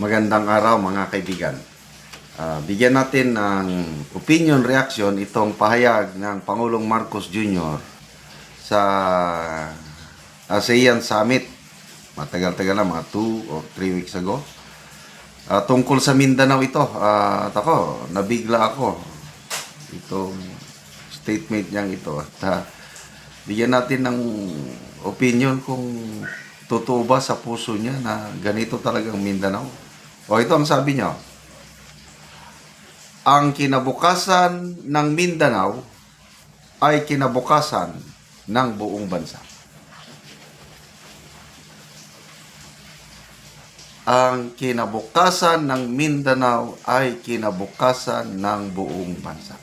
Magandang araw mga kaibigan. Ah, bigyan natin ng opinion reaction itong pahayag ng Pangulong Marcos Jr. sa ASEAN Summit. Matagal-tagal na, mga 2 or 3 weeks ago. Ah, tungkol sa Mindanao ito. Ah, at ako, nabigla ako. Itong statement niyang ito. At ah, bigyan natin ng opinion kung totoo ba sa puso niya na ganito talagang Mindanao. O ito ang sabi niya. Ang kinabukasan ng Mindanao ay kinabukasan ng buong bansa. Ang kinabukasan ng Mindanao ay kinabukasan ng buong bansa.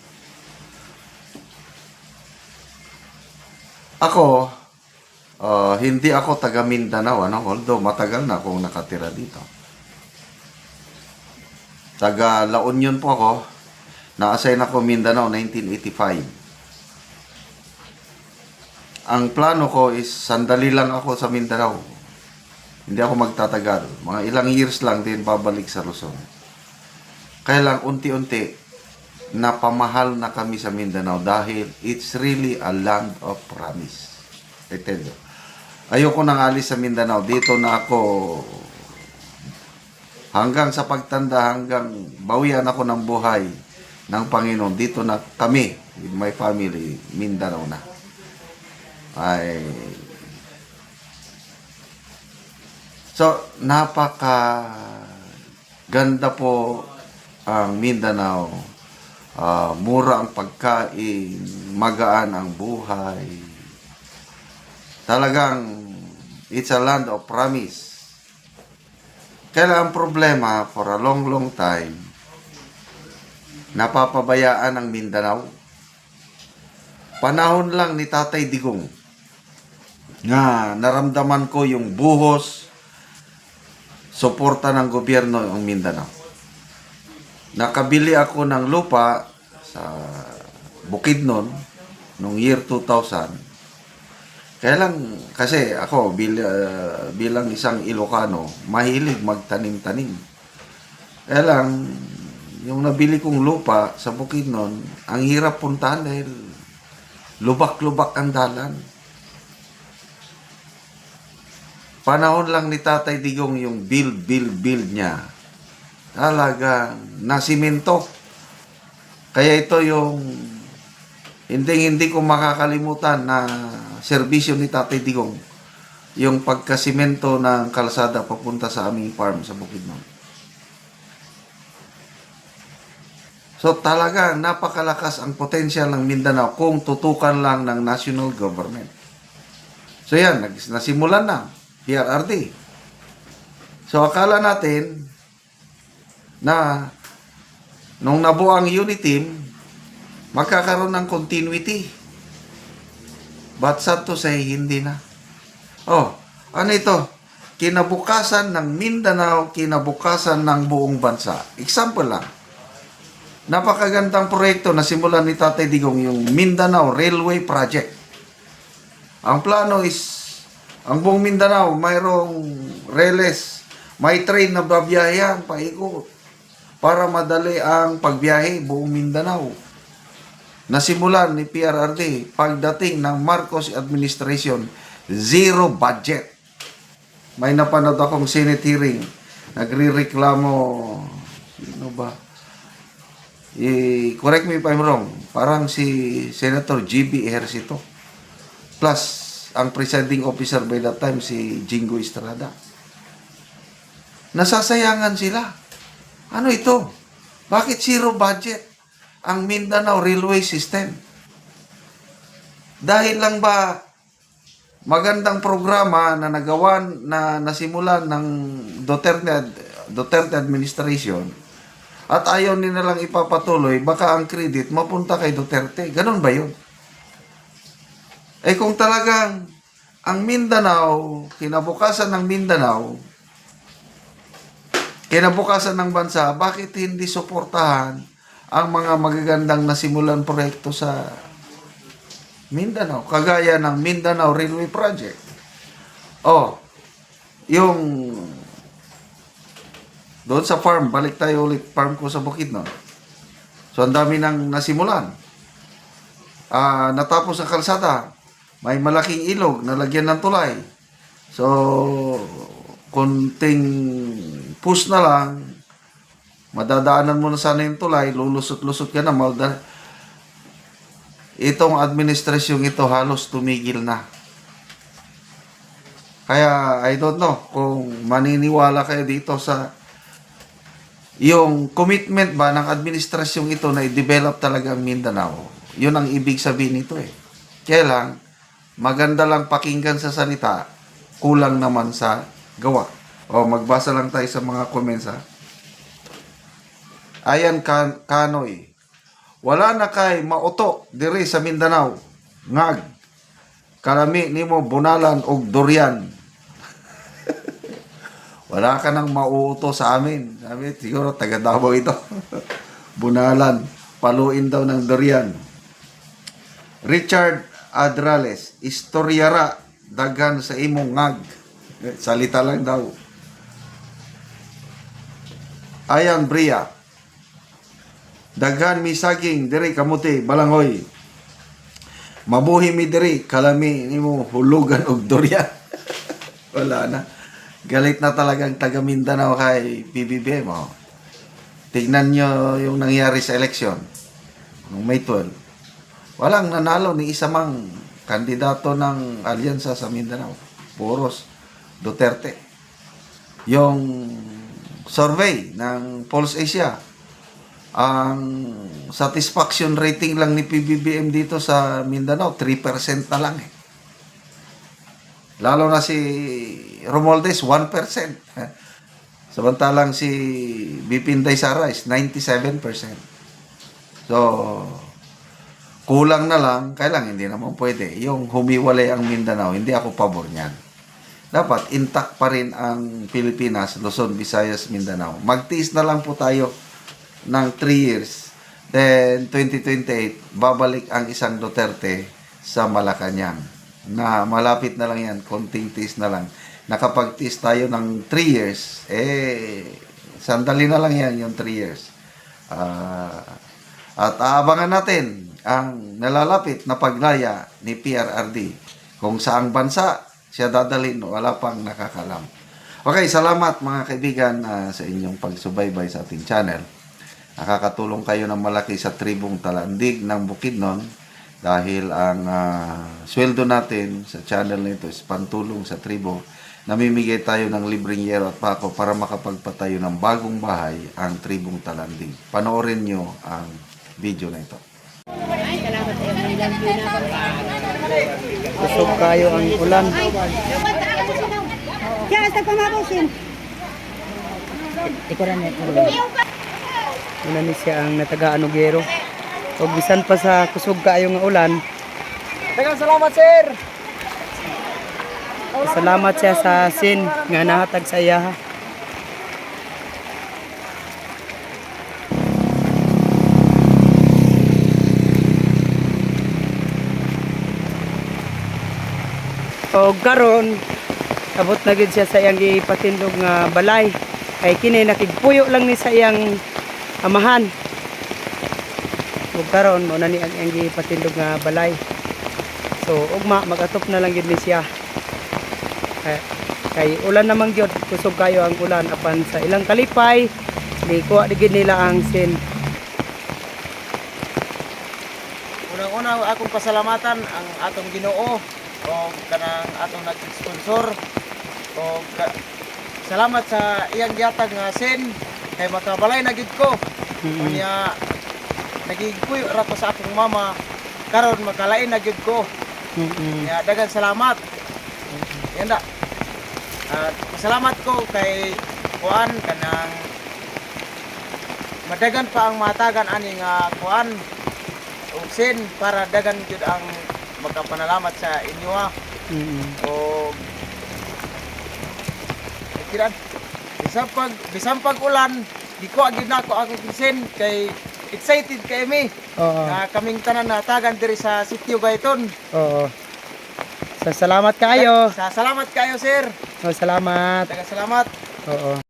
Ako, ah, hindi ako taga Mindanao, ano? although matagal na akong nakatira dito. Taga La Union po ako. Na-assign ako Mindanao 1985. Ang plano ko is sandali lang ako sa Mindanao. Hindi ako magtatagal. Mga ilang years lang din babalik sa Luzon. Kaya lang unti-unti napamahal na kami sa Mindanao dahil it's really a land of promise. I tell you. Ayoko nang alis sa Mindanao. Dito na ako hanggang sa pagtanda, hanggang bawian ako ng buhay ng Panginoon. Dito na kami, with my family, Mindanao na. Ay, So, napaka ganda po ang Mindanao. Ah, mura ang pagkain, magaan ang buhay. Talagang it's a land of promise. Kaya ang problema for a long, long time, napapabayaan ang Mindanao. Panahon lang ni Tatay Digong na naramdaman ko yung buhos, suporta ng gobyerno ng Mindanao. Nakabili ako ng lupa sa Bukidnon noong year 2000. Kaya lang, kasi ako bil, ah, bilang isang Ilocano, mahilig magtanim-tanim. Kaya lang, yung nabili kong lupa sa Bukidnon, ang hirap puntahan dahil lubak-lubak ang dalan. Panahon lang ni Tatay Digong yung build, build, build niya. Talaga, nasimento. Kaya ito yung hindi hindi ko makakalimutan na serbisyo ni Tatay Digong. Yung pagkasimento ng kalsada papunta sa aming farm sa Bukidnon. So talaga, napakalakas ang potensyal ng Mindanao kung tutukan lang ng national government. So yan, nasimulan na. PRRD. So akala natin na nung nabuo ang unit team, magkakaroon ng continuity. But sad to say, hindi na. Oh, ano ito? Kinabukasan ng Mindanao, kinabukasan ng buong bansa. Example lang. Napakagandang proyekto na simulan ni Tatay Digong yung Mindanao Railway Project. Ang plano is ang buong Mindanao mayroong reles, may train na babiyahe paikot para madali ang pagbiyahe buong Mindanao. Nasimulan ni PRRD pagdating ng Marcos administration, zero budget. May napanood akong Senate hearing, nagre-reklamo, sino ba? I, correct me if I'm wrong, parang si Senator GB Ejercito. Plus, ang presiding officer by that time, si Jingo Estrada. Nasasayangan sila. Ano ito? Bakit zero budget ang Mindanao Railway System? Dahil lang ba magandang programa na nagawan na nasimulan ng Duterte, Duterte administration at ayaw nila lang ipapatuloy, baka ang credit mapunta kay Duterte. Ganon ba yun? Eh kung talagang ang Mindanao, kinabukasan ng Mindanao, kinabukasan ng bansa, bakit hindi suportahan ang mga magagandang nasimulan proyekto sa Mindanao? Kagaya ng Mindanao Railway Project. Oh, yung Doon sa farm, balik tayo ulit farm ko sa Bukidnon. So ang dami nang nasimulan. Ah, natapos ang kalsada. May malaking ilog na lagyan ng tulay. So, konting push na lang, madadaanan mo na sana yung tulay, lulusot-lusot ka na, malda, itong administrasyong ito halos tumigil na. Kaya, I don't know kung maniniwala kayo dito sa yung commitment ba ng administrasyong ito na i-develop talaga ang Mindanao. Yun ang ibig sabihin nito eh. Kaya lang, maganda lang pakinggan sa salita, kulang naman sa gawa. O magbasa lang tayo sa mga comments ha. Ayan kan Kanoy. Wala na kay mauto diri sa Mindanao. Ngag. Kalami nimo bunalan og durian. Wala ka nang mauuto sa amin. Sabi, siguro taga Davao ito. bunalan. Paluin daw ng durian. Richard Adrales, istoryara dagan sa imong ngag. Salita lang daw. Ayan Bria. Daghan mi saging diri kamuti balangoy. Mabuhi mi diri kalami nimo hulugan og durian. Wala na. Galit na talagang taga Mindanao kay PBBM. Oh. Tignan nyo yung nangyari sa eleksyon noong May 12. Walang nanalo ni isa mang kandidato ng alyansa sa Mindanao. Puros Duterte. Yung survey ng Pulse Asia, ang satisfaction rating lang ni PBBM dito sa Mindanao, 3% na lang eh. Lalo na si Romualdez, 1%. Samantalang si Bipinday Sara is 97%. So, kulang na lang, kailang hindi naman pwede. Yung humiwalay ang Mindanao, hindi ako pabor niyan. Dapat intact pa rin ang Pilipinas, Luzon, Visayas, Mindanao. Magtiis na lang po tayo ng 3 years. Then, 2028, babalik ang isang Duterte sa Malacanang. Na malapit na lang yan, konting tiis na lang. Nakapag-tiis tayo ng 3 years, eh, sandali na lang yan yung 3 years. Ah, at aabangan natin ang nalalapit na paglaya ni PRRD. Kung saang bansa siya dadalhin, wala pang nakakalam. Okay, salamat mga kaibigan ah, sa inyong pagsubaybay sa ating channel. Nakakatulong kayo ng malaki sa tribong talandig ng Bukidnon dahil ang ah, sweldo natin sa channel na ito is pantulong sa tribo. Namimigay tayo ng libreng yero at pako para makapagpatayo ng bagong bahay ang tribong talandig. Panoorin nyo ang video na ito. Ay, salamat na kayo ang ulan. Kaya sa pamabusin. Ikaw rin Una ni siya ang natagaan og gero. Og bisan pa sa kusog kayo nga ulan. Dagang salamat, sir. Salamat siya sa sin nga nahatag sa iya. O karon abot na gid siya sa iyang ipatindog nga balay. Kay kini nakigpuyo lang ni sa iyang amahan. O karon mo na ni ang iyang ipatindog nga balay. So ugma magatop na lang gid ni siya. Kay, kay ulan namang gyud kusog kayo ang ulan apan sa ilang kalipay di kuha di gid nila ang sin. Unang-una akong pasalamatan ang atong Ginoo o kanang atong nag-sponsor o salamat sa iyang gihatag nga sin kay makabalay na gid ko. Mm. Unya nagigpuy ra ko sa akong mama karon makalain na gid ko. Kaya dagan salamat. Yan da. At salamat ko kay kuan kanang madagan pa ang matagan ani nga kuan ug sin para dagan gyud ang magkapanalamat sa inyo ha. Mm-mm. O kiran bisan pag bisan pag ulan di ko gyud nako ako sin kay excited kay mi Oo. na kaming tanan natagan diri sa sitio Gayton. Oo. Sa salamat kayo. Sa salamat kayo sir. Oh, salamat. Dagan salamat. Oo.